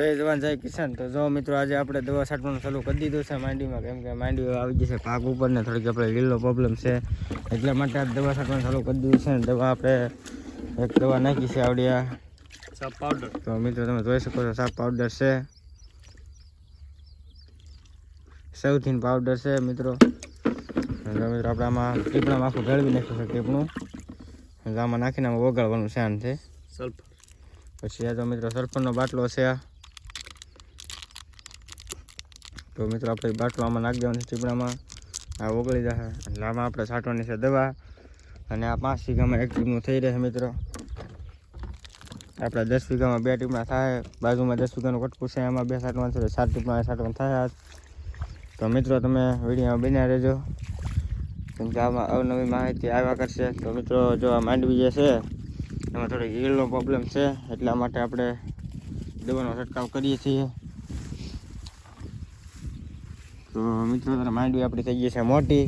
જય જવાન જય કિસાન. તો જો મિત્રો આજે આપણે દવા છાંટવાનું ચાલુ કરી દીધું છે માંડીમાં. કેમ કે માંડી આવી જશે પાક ઉપર ને થોડીક આપણે લીલો પ્રોબ્લેમ છે. એટલા માટે આ દવા છાંટવાનું ચાલુ કરી દીધું છે ને દવા આપણે એક દવા નાખી છે આવડ્યા. સાફ પાવડર તો મિત્રો તમે જોઈ શકો છો સાફ પાવડર છે. સૌથી પાવડર છે મિત્રો. મિત્રો આપણે આમાં ટીપણામાં આખું ગળવી નાખ્યું છે ટીપણું. આમાં નાખીને આમાં ઓગાળવાનું છે આનાથી. સલ્ફર પછી આ તો મિત્રો સલ્ફરનો બાટલો છે આ. તો મિત્રો આપણે બાટલો આમાં નાખી દેવાનો ટીપણામાં. આ ઓગળી જશે. એટલે આમાં આપણે છાંટવાની છે દવા. અને આ પાંચ વીઘામાં એક ટીમનું થઈ રહે મિત્રો. આપણા દસ વીઘામાં બે ટીપણા થાય. બાજુમાં દસ વીઘાનું કટકું છે. એમાં બે છાંટવાનું છે સાત ટીપણા છાંટવાનું થાય તો મિત્રો તમે વિડીયોમાં બન્યા રહેજો. કેમ કે આમાં અવનવી માહિતી આવ્યા કરશે. તો મિત્રો જો આ માંડવી જે છે, એમાં થોડીક ઈલનો પ્રોબ્લેમ છે. એટલા માટે આપણે દવાનો છંટકાવ કરીએ છીએ. તો મિત્રો, તારા માંડવી આપણી થઈ ગઈ છે મોટી.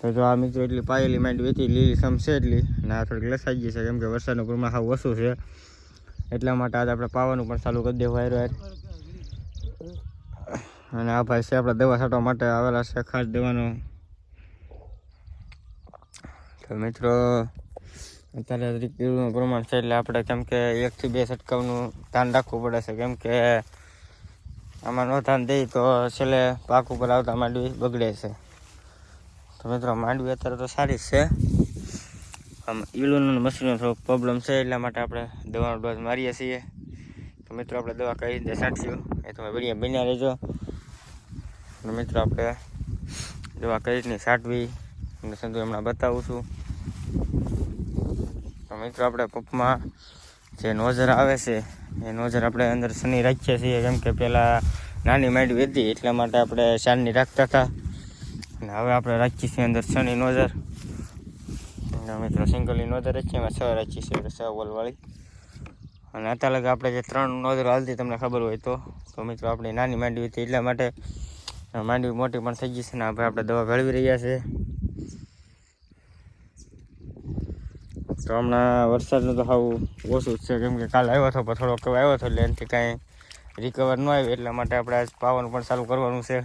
તો જો આ મિત્રો એટલી પાયેલી માંડવી હતી લીલી સમશે એટલી અને આ થોડીક લસાઈ ગઈ છે, કેમ કે વરસાદનું પ્રમાણ સાવ ઓછું છે. એટલા માટે આજે આપણે પાવાનું પણ ચાલુ કરી દેવું હારો અને આ ભાઈ છે આપણે દવા છાંટવા માટે આવેલા છે, ખાસ દવાનો. તો મિત્રો, અત્યારે કીડુનું પ્રમાણ છે એટલે આપણે કેમ કે એકથી બે છંટકાવનું ધ્યાન રાખવું પડે છે, કેમ કે આમાં નોંધાણ દઈએ તો છેલ્લે પાક ઉપર આવતા માંડવી બગડે છે. તો મિત્રો, માંડવી અત્યારે તો સારી જ છે. આમ ઈળુનું મશીનનો થોડોક પ્રોબ્લેમ છે, એટલા માટે આપણે દવાનો ડોઝ મારીએ છીએ. તો મિત્રો, આપણે દવા કઈ રીતે છાંટશું એ તમે વીડિયો બન્યા રહેજો. મિત્રો, આપણે દવા કઈ રીતની છાંટવી અને સંતુ હમણાં બતાવું છું. તો મિત્રો, આપણે પંપમાં જે નોઝર આવે છે એ નોઝર આપણે અંદર શનિ રાખીએ છીએ, કેમ કે પહેલાં નાની માંડવી હતી, એટલા માટે આપણે શાનની રાખતા હતા. અને હવે આપણે રાખીએ છીએ અંદર શનિ નોઝર મિત્રો, સિંગલની નોઝર રાખીએ, એમાં છ રાખીએ છીએ છ વોલવાળી અને અત્યારે આપણે જે ત્રણ નોઝરો હાલતી, તમને ખબર હોય તો. તો મિત્રો, આપણી નાની માંડવી હતી, એટલા માટે માંડવી મોટી પણ થઈ ગઈ છે ને, હવે આપણે દવા ગળવી રહ્યા છે તો હમણાં વરસાદનું તો સાવ ઓછું જ છે. કેમ કે કાલે આવ્યો હતો પણ થોડોક આવ્યો હતો એટલે એનાથી કાંઈ રિકવર ન આવ્યું. એટલા માટે આપણે આજ પાવાનું પણ ચાલુ કરવાનું છે.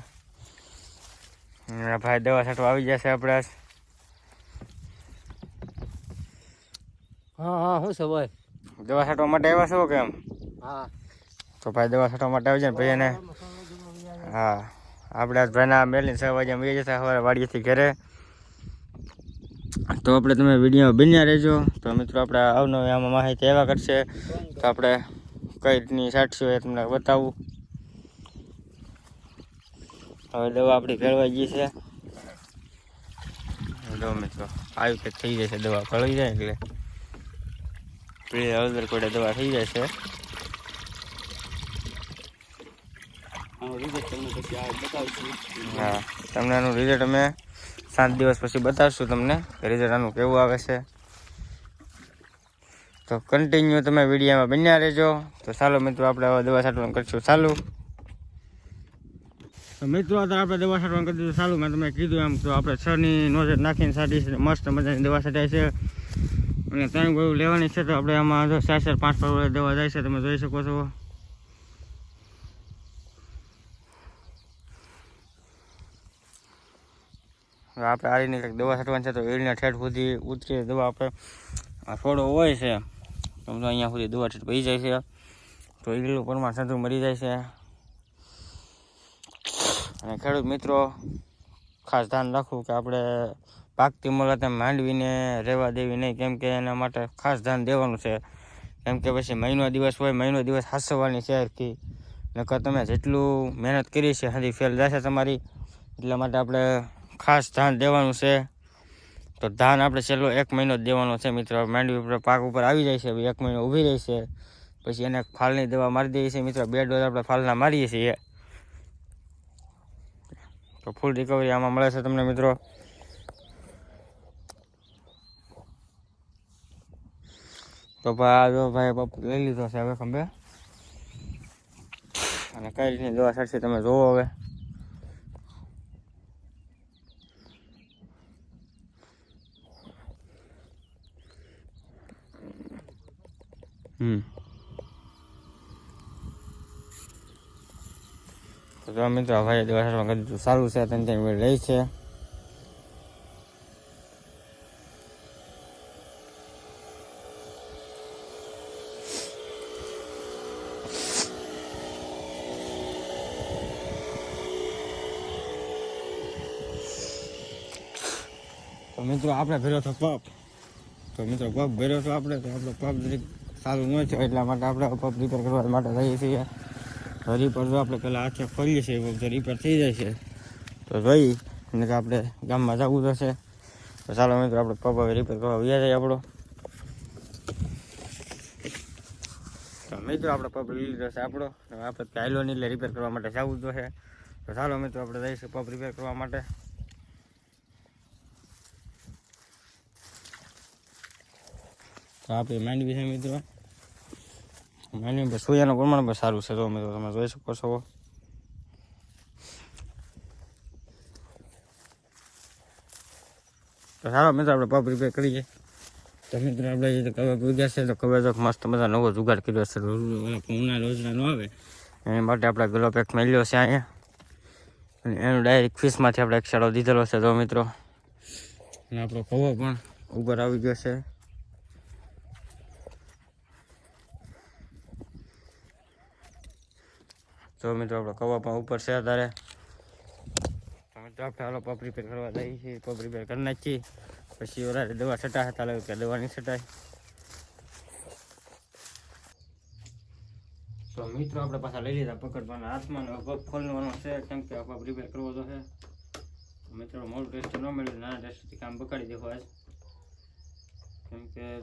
ભાઈ દવા છાંટવા આવી જશે આપણે આજ. હા હા શું છે ભાઈ? દવા છાંટવા માટે આવ્યા છો કેમ હા. તો ભાઈ દવા છાંટવા માટે આવી જાય ને ભાઈ એને. હા. આપણે આજ ભાઈના મેલીને છ વાગે આવી જતા સવારે વાડીએથી ઘરે. તો આપણે તમે વીડિયો બન્યા રહેજો. તો મિત્રો આપણે અવનવી આમાં માહિતી એવા કરશે તો આપણે કઈ રીતની છાંટશું એ તમને બતાવું. હવે દવા આપણી ભેળવાઈ ગઈ છે. જો મિત્રો આવી કંઈક થઈ છે દવા ફળવી જાય એટલે. પીળી હળદર કોડે દવા થઈ બતાવશું. હા તમને આનું રિઝલ્ટ અમે સાત દિવસ પછી બતાવશું તમને રિઝલ્ટ આનું કેવું આવે છે. તો કન્ટિન્યુ તમે વિડીયામાં બન્યા રહેજો. તો ચાલો મિત્રો, આપણે હવે દવા છાંટવાનું કરીશું ચાલુ. મિત્રો તો આપણે દવા છાંટવાનું કરી દીધું ચાલુ. મેં તમે કીધું એમ તો આપણે છની નોઝર નાખીને છાંટી મસ્ત મજાની દવા છાંટાય છે. અને ત્રણ ગોળું લેવાની છે, તો આપણે આમાં જો ચાર ચાર પાંચ પાંચ દવા જાય છે, તમે જોઈ શકો છો. આપણે આ રીતની કંઈક દવા છાંટવાની છે તો એળના ઠેઠ સુધી ઉતરી દવા આપણે. છોડો હોય છે તો અહીંયા સુધી દવા ઠેઠ પડી જાય છે. તો ઈળનું પ્રમાણ સાધુ મરી જાય છે. અને ખેડૂત મિત્રો, ખાસ ધ્યાન રાખવું કે આપણે પાકતી મુલાતે માંડવીને રહેવા દેવી નહીં, કેમ કે એના માટે ખાસ ધ્યાન દેવાનું છે. કેમ કે પછી મહિનો દિવસ હોય, મહિનો દિવસ હાસવાની છે આખી. નકર તમે જેટલું મહેનત કરી છે, હજી ફેલ જશે તમારી. એટલા માટે આપણે ખાસ ધ્યાન દેવાનું છે. તો ધાન આપણે છેલ્લો એક મહિનો જ દેવાનો છે મિત્રો. માંડવી ઉપર, પાક ઉપર આવી જાય છે. એક મહિનો ઊભી રહી છે. પછી એને ફાલની દવા મારી દઈએ છીએ મિત્રો. બે ડોઝ આપણે ફાલના મારીએ છીએ. તો ફૂલ રિકવરી આમાં મળે છે તમને મિત્રો. તો ભાઈ જો ભાઈ પપ લઈ લીધો છે હવે ખંભે અને કઈ રીતની દવા સાચી તમે જોવો હવે. તો મિત્રો ભાઈ દેવાસરમાં કરી સારું છે ત્રણ ત્રણ મિનિટ રહી છે. તો મિત્રો, આપણે ભર્યો થો પપ. તો મિત્રો, પપ ભર્યો હતો આપણે, તો આપણો પપ જરીક સારું ન છે, એટલા માટે આપણે પપ રિપેર કરવા માટે જઈએ છીએ. તો રિપેર જો આપણે પહેલાં હાથે ખોલીએ છીએ પપ તો રિપેર થઈ જાય છે. તો જોઈ અને કે આપણે ગામમાં જવું થશે તો ચાલો મિત્રો, આપણે પપ હવે રિપેર કરવા વ્યા જાય આપણો. તો મિત્રો, આપણે પપ લઈ લીધો છે આપણો. હવે આપણે ચાલ્યો નહીં, એટલે રિપેર કરવા માટે જવું તો છે. તો ચાલો મિત્રો, આપણે જઈશું પપ રિપેર કરવા માટે. તો આપણે માંડવી છે મિત્રો. પર સોયાનું પ્રમાણ પણ સારું છે તો મિત્રો તમે જોઈ શકો છો તો સારો મિત્રો આપણે પપ રિપેર કરીએ તો મિત્રો આપણે જે કવર પૂજા છે તો કવર તો મસ્ત બધા નવો જુગાડ કર્યો છે ઉના રોજના ન આવે એના માટે આપણે ગલો પેક મેળ્યો છે અહીંયા અને એનું ડાયરેક્ટ ફીસમાંથી આપણે એક શાળો દીધેલો છે તો મિત્રો અને આપણો કવો પણ ઉપર આવી ગયો છે તો મિત્રો આપણે કવાપા ઉપર છે અત્યારે. મિત્રો હાલો પપ રિપેર કરવા જઈએ છીએ. પપ રિપેર કરી નાખીએ. પછી ઓલા દવા છટાય હતા લાગે કે દવા નહીં છટાય. તો મિત્રો આપણે પાછા લઈ લીધા પકડવાના હાથમાં પગ ખોલવાનો છે, કેમ કે પપ રિપેર કરવો છે. મિત્રો મોટું ટેસ્ટ ન મળ્યું, નાના ટેસ્ટથી કામ બગાડી દેખો આજ.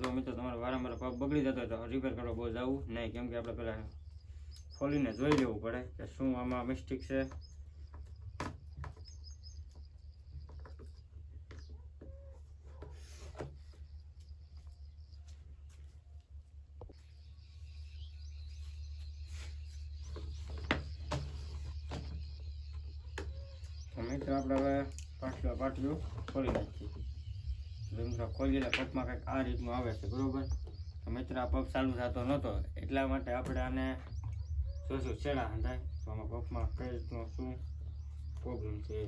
જો મિત્રો તમારે વારંવાર પગ બગડી જતો તો રિપેર કરવા બહુ જવું નહીં, કેમ કે આપણે પહેલાં ખોલીને જોઈ લેવું પડે કે શું આમાં મિસ્ટેક છે. મિત્રો આપણે હવે પાટલો પાટલું ખોલી નાખીએ. મિત્રો પગમાં કંઈક આ રીતનું આવે છે, બરોબર? તો મિત્ર આ પગ ચાલુ થતો નહોતો એટલા માટે આપણે આને શું શું છેડા થાય તો આમાં પગમાં કઈ રીતનો શું પ્રોબ્લેમ છે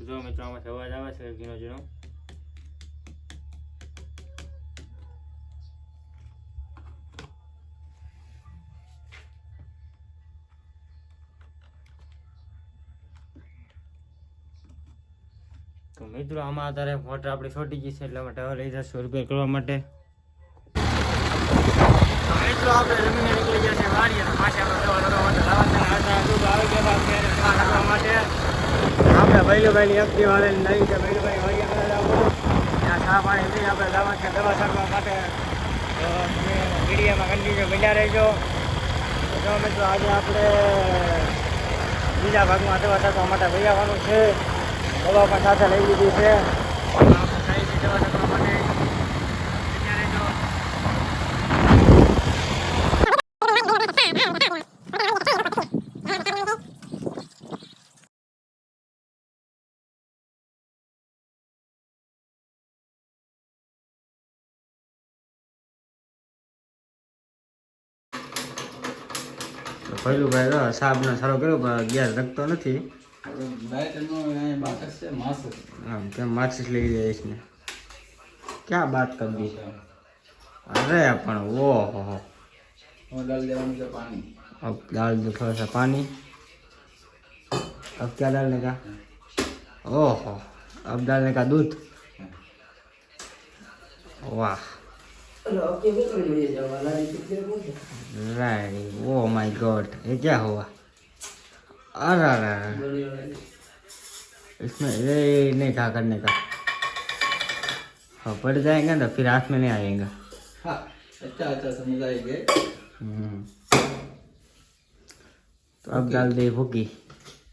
જો મિત્રો આમાંથી અવાજ આવે છે ઝીણો ઝીણો તો મિત્રો, આમાં અત્યારે મોટર આપણી છોટી ગઈ છે, એટલા માટે હવે લઈ જશું રિપેર કરવા માટે. મિત્રો, આપણે જમીને નીકળી ગયા છે આપણે માટે આપણે ભૈલુભાઈની એક્ટિવ છે ભૈલુભાઈ, વાડીએ ત્યાં ચા પાણી લઈ આપણે છે દવા છાંટવા માટે તમે મીડિયામાં કન્ટિન્યુ રહેજો. મિત્રો, આજે આપણે બીજા ભાગમાં દવા સારવા માટે ભાઈ આવવાનું છે. દવા પણ સાથે લઈ લીધી છે આપણે જઈએ છીએ દવા છાંટવા માટે બન્યા રહેજો. તો પહેલું ભાઈ તો સાહેબને સારો કર્યો પણ ગેસ રખતો નથી આમ કેમ માચીસ લઈ જાય છે ક્યાં બાત કરી દી અરે પણ ઓહો હો अब डाल दो थोड़ा सा पानी अब क्या डालने का ओहो अब डालने का दूध वाह राइट ओ माय गॉड ये क्या हुआ अरे अरे अरे। इसमें ये नहीं था करने का। हाँ पड़ जाएँगे ना फिर हाथ में नहीं आएगा। अच्छा अच्छा समझ आएँगे। हम्म। तो अब डाल दे भूकी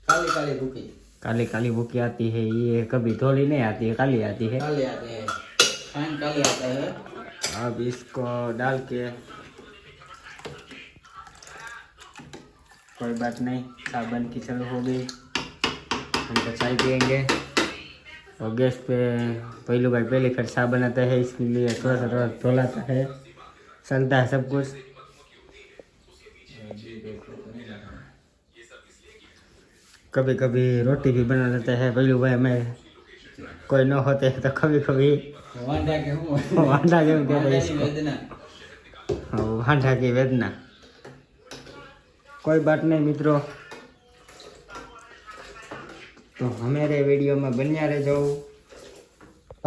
काली काली भूखी। काली काली भूकी आती है ये कभी धोली नहीं आती है काली आती है। काले आते हैं। काले आता है। अब इसको डाल के कोई बात नहीं साबन की चल हो गई। हम तो चाय पियेंगे। और गैस पे पहली बार पहले साबन आते है इसलिए थोड़ा सा थोड़ा धोलाता है। चलता है सब कुछ। कभी कभी रोटी भी बना लेते हैं पहली बार में कोई न होते तो कभी कभी वांडा के वांडा के वेदना। हाँ, वांडा की वेदना। કોઈ બાત નહીં, મિત્રો. તો અમારે વિડીયોમાં બન્યા રહેજો.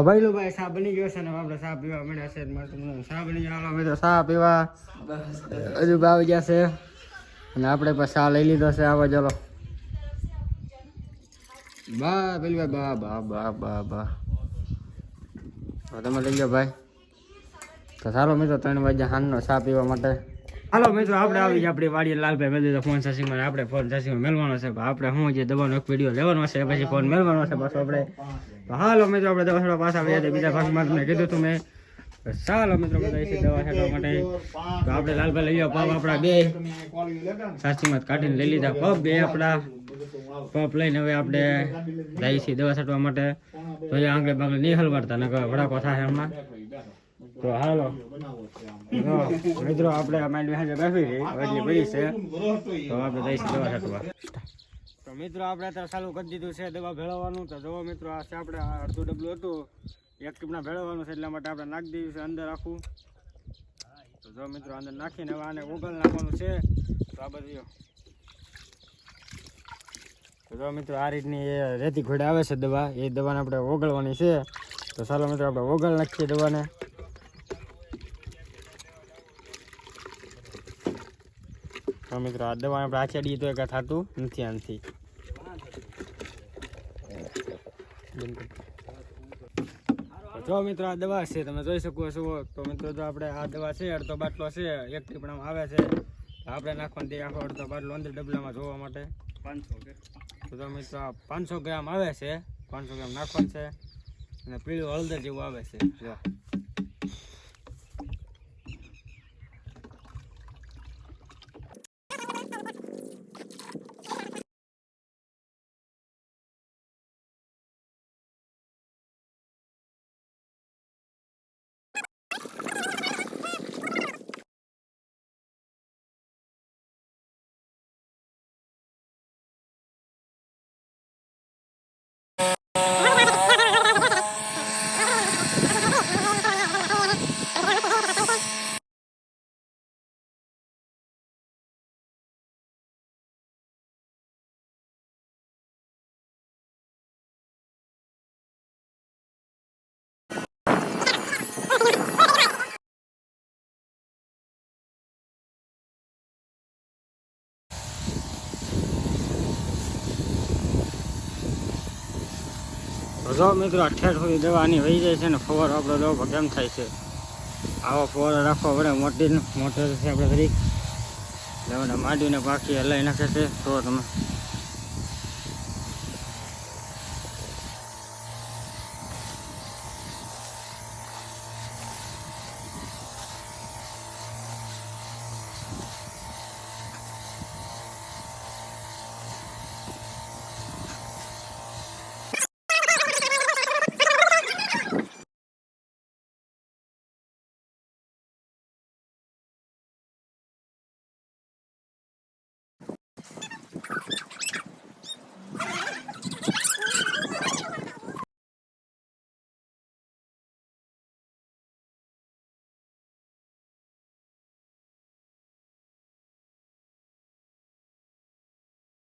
ભાઈલો ભાઈ સાહ બની ગયો છે ને આપણે સાહ પીવા મળ્યા છે મારે તમને સાહ બની ગયા. અમે તો સાહ પીવા. હજુ આવી ગયા છે. અને આપણે પણ સાહ લઈ લીધો છે. આવા, ચાલો. બા, પેલી ભાઈ બા બા બા બા બા. તમે લઈ જાઓ ભાઈ. તો સારો મિત્રો, ત્રણ વાગ્યા હાનનો ચા પીવા માટે. હાલો મિત્રો, આપણે આવી જાય આપણી વાડીએ લાલભાઈ મેળવી દીધો ફોન સાસીમાં, આપણે ફોન સાસીમાં મેળવાનો છે. આપણે હું જે દવાનો એક વીડિયો લેવાનો છે, પછી ફોન મેળવાનો છે પાછો આપણે. હાલો મિત્રો, આપણે દવા છોડવા પાછા આવી બીજા ભાગમાં તમને કીધું તું મેં. ચાલો મિત્રો દવા છાંટવા માટે. તો આપણે લાલભાઈ લઈ આવ્યા પપ આપણા બે. સાસીમાં કાઢીને લઈ લીધા પગ બે આપણા. પપ લઈને હવે આપણે જઈએ છીએ દવા છાંટવા માટે. તો આંગળે બાંગળે નહીં હલવાડતા, નકર વડાકો થાય હમણાં. તો હાલો. મિત્રો, આપણે અમારી હાજર બેસી ગઈ એટલી પડી છે. તો આપણે જઈશું દવા છાંટવા. તો મિત્રો, આપણે અત્યારે ચાલુ કરી દીધું છે દવા ભેળવવાનું. તો જુઓ મિત્રો, આ છે આપણે અડધું ડબલું હતું. એક ટીપના ભેળવવાનું છે, એટલા માટે આપણે નાખી દીધું છે, અંદર આખું. તો જો મિત્રો, અંદર નાખીને હવે આને ઓગળ નાખવાનું છે. તો આ બધું તો જો મિત્રો, આ રીતની એ રેતી ઘોડે આવે છે દવા. એ દવાને આપણે ઓગળવાની છે. તો ચાલો મિત્રો, આપણે ઓગળ નાખીએ દવાને. તો મિત્રો, આ દવા આપણે આચડીએ તો કાંઈ થતું નથી આનથી. જો મિત્રો, આ દવા છે, તમે જોઈ શકો છો. તો મિત્રો, જો આપણે આ દવા છે, અડધો બાટલો છે એક ટીપણામાં આવે છે. આપણે નાખવાનું તે આખો અડધો બાટલો અંદર ડબલામાં જોવા માટે. પાંચસો તો મિત્રો પાંચસો ગ્રામ આવે છે. પાંચસો ગ્રામ નાખવાનું છે. અને પીળું હળદર જેવું આવે છે. જો. જો મિત્રો ઠેઠ સુધી દવાની વહી જાય છે ને ફવારો આપણો દવા કેમ થાય છે. આવો ફવારો રાખવો પડે, મોટી મોટર આપણે ઘડી દવાને માંડીને પાકી હલાવી નાખે છે. તો તમે